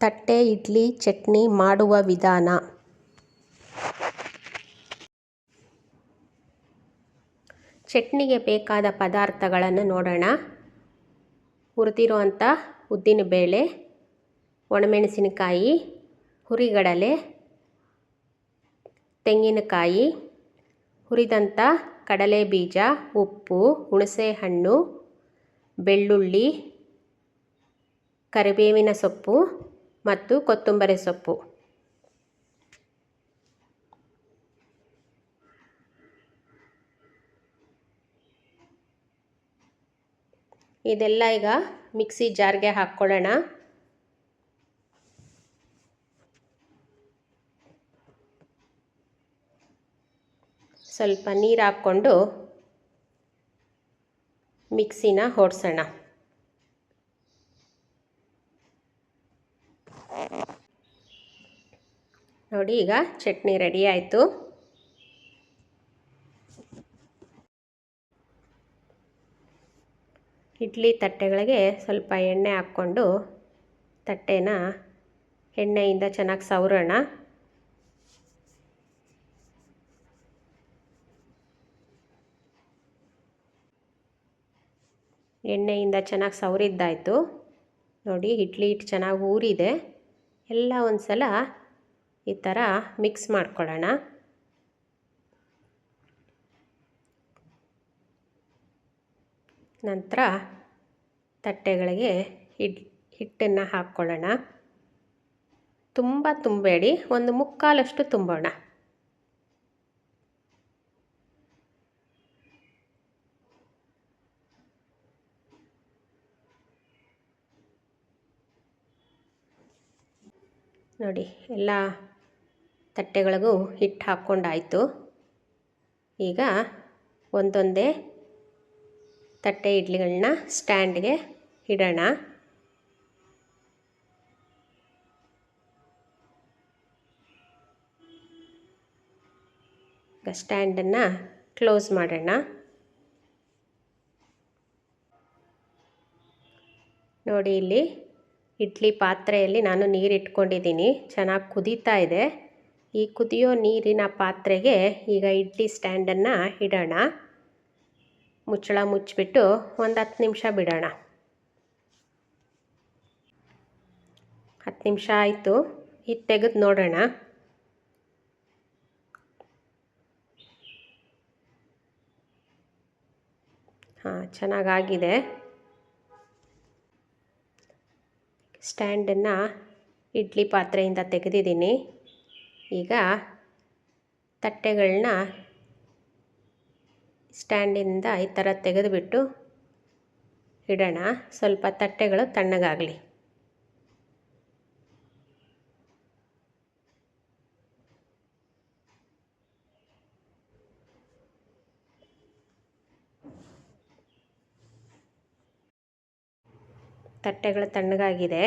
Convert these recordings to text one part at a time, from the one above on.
ತಟ್ಟೆ, ಇಡ್ಲಿ, ಚಟ್ನಿ ಮಾಡುವ ವಿಧಾನ. ಚಟ್ನಿಗೆ ಬೇಕಾದ ಪದಾರ್ಥಗಳನ್ನು ನೋಡೋಣ. ಹುರಿದಿರುವಂಥ ಉದ್ದಿನಬೇಳೆ ಒಣಮೆಣಸಿನಕಾಯಿ, ಹುರಿಗಡಲೆ, ತೆಂಗಿನಕಾಯಿ, ಹುರಿದಂಥ ಕಡಲೆ ಬೀಜ ಉಪ್ಪು, ಹುಣಸೆಹಣ್ಣು, ಬೆಳ್ಳುಳ್ಳಿ, ಕರಿಬೇವಿನ ಸೊಪ್ಪು ಮತ್ತು ಕೊತ್ತಂಬರಿ ಸೊಪ್ಪು. ಇದೆಲ್ಲ ಈಗ ಮಿಕ್ಸಿ ಜಾರ್ಗೆ ಹಾಕ್ಕೊಳ್ಳೋಣ. ಸ್ವಲ್ಪ ನೀರು ಹಾಕ್ಕೊಂಡು ಮಿಕ್ಸಿನ ಹೊಡ್ಸೋಣ. ನೋಡಿ, ಈಗ ಚಟ್ನಿ ರೆಡಿ ಆಯಿತು. ಇಡ್ಲಿ ತಟ್ಟೆಗಳಿಗೆ ಸ್ವಲ್ಪ ಎಣ್ಣೆ ಹಾಕ್ಕೊಂಡು ತಟ್ಟೆನ ಎಣ್ಣೆಯಿಂದ ಚೆನ್ನಾಗಿ ಸವರೋಣ. ಎಣ್ಣೆಯಿಂದ ಚೆನ್ನಾಗಿ ಸವರಿದ್ದಾಯಿತು. ನೋಡಿ, ಇಡ್ಲಿ ಹಿಟ್ಟು ಚೆನ್ನಾಗಿ ಊರಿದೆ. ಎಲ್ಲ ಒಂದು ಸಲ ಈ ಥರ ಮಿಕ್ಸ್ ಮಾಡ್ಕೊಳ್ಳೋಣ. ನಂತರ ತಟ್ಟೆಗಳಿಗೆ ಹಿಡ್, ಹಿಟ್ಟನ್ನು ಹಾಕ್ಕೊಳ್ಳೋಣ. ತುಂಬ ತುಂಬಬೇಡಿ, ಒಂದು ಮುಕ್ಕಾಲಷ್ಟು ತುಂಬೋಣ. ನೋಡಿ, ಎಲ್ಲ ತಟ್ಟೆಗಳಿಗೂ ಹಿಟ್ಟು ಹಾಕ್ಕೊಂಡಾಯಿತು. ಈಗ ಒಂದೊಂದೇ ತಟ್ಟೆ ಇಡ್ಲಿಗಳನ್ನ ಸ್ಟ್ಯಾಂಡ್ಗೆ ಇಡೋಣ. ಸ್ಟ್ಯಾಂಡನ್ನು ಕ್ಲೋಸ್ ಮಾಡೋಣ. ನೋಡಿ ಇಲ್ಲಿ ಇಡ್ಲಿ ಪಾತ್ರೆಯಲ್ಲಿ ನಾನು ನೀರು ಇಟ್ಕೊಂಡಿದ್ದೀನಿ ಚೆನ್ನಾಗಿ ಕುದೀತಾ ಇದೆ. ಈ ಕುದಿಯೋ ನೀರಿನ ಪಾತ್ರೆಗೆ ಈಗ ಇಡ್ಲಿ ಸ್ಟ್ಯಾಂಡನ್ನು ಇಡೋಣ. ಮುಚ್ಚಳ ಮುಚ್ಚಿಬಿಟ್ಟು ಒಂದು ಹತ್ತು ನಿಮಿಷ ಬಿಡೋಣ. ಹತ್ತು ನಿಮಿಷ ಆಯಿತು. ಇದು ತೆಗೆದು ನೋಡೋಣ. ಹಾಂ, ಚೆನ್ನಾಗಾಗಿದೆ. ಸ್ಟ್ಯಾಂಡನ್ನು ಇಡ್ಲಿ ಪಾತ್ರೆಯಿಂದ ತೆಗೆದಿದ್ದೀನಿ. ಈಗ ತಟ್ಟೆಗಳನ್ನ ಸ್ಟ್ಯಾಂಡಿಂದ ಈ ಥರ ತೆಗೆದುಬಿಟ್ಟು ಇಡೋಣ. ಸ್ವಲ್ಪ ತಟ್ಟೆಗಳು ತಣ್ಣಗಾಗಲಿ. ತಟ್ಟೆಗಳು ತಣ್ಣಗಾಗಿದೆ.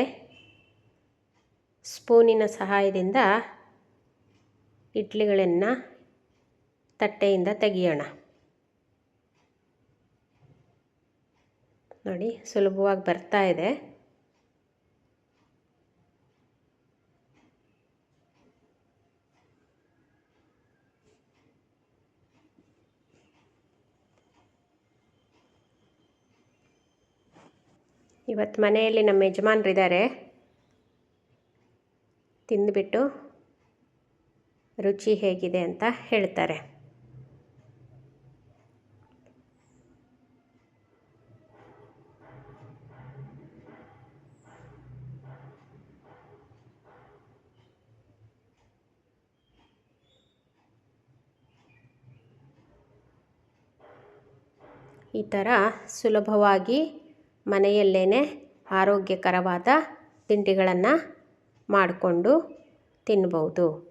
ಸ್ಪೂನಿನ ಸಹಾಯದಿಂದ ಇಡ್ಲಿಗಳನ್ನು ತಟ್ಟೆಯಿಂದ ತೆಗಿಯೋಣ. ನೋಡಿ ಸುಲಭವಾಗಿ ಬರ್ತಾ ಇದೆ. ಇವತ್ತು ಮನೆಯಲ್ಲಿ ನಮ್ಮ ಯಜಮಾನರಿದ್ದಾರೆ. ತಿಂದುಬಿಟ್ಟು ರುಚಿ ಹೇಗಿದೆ ಅಂತ ಹೇಳ್ತಾರೆ. ಈ ಥರ ಸುಲಭವಾಗಿ ಮನೆಯಲ್ಲೇ ಆರೋಗ್ಯಕರವಾದ ತಿಂಡಿಗಳನ್ನು ಮಾಡಿಕೊಂಡು ತಿನ್ಬೋದು.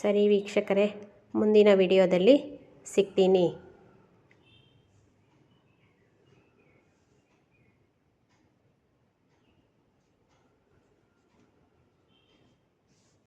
ಸರಿ ವೀಕ್ಷಕರೇ ಮುಂದಿನ ವಿಡಿಯೋದಲ್ಲಿ ಸಿಗ್ತೀನಿ.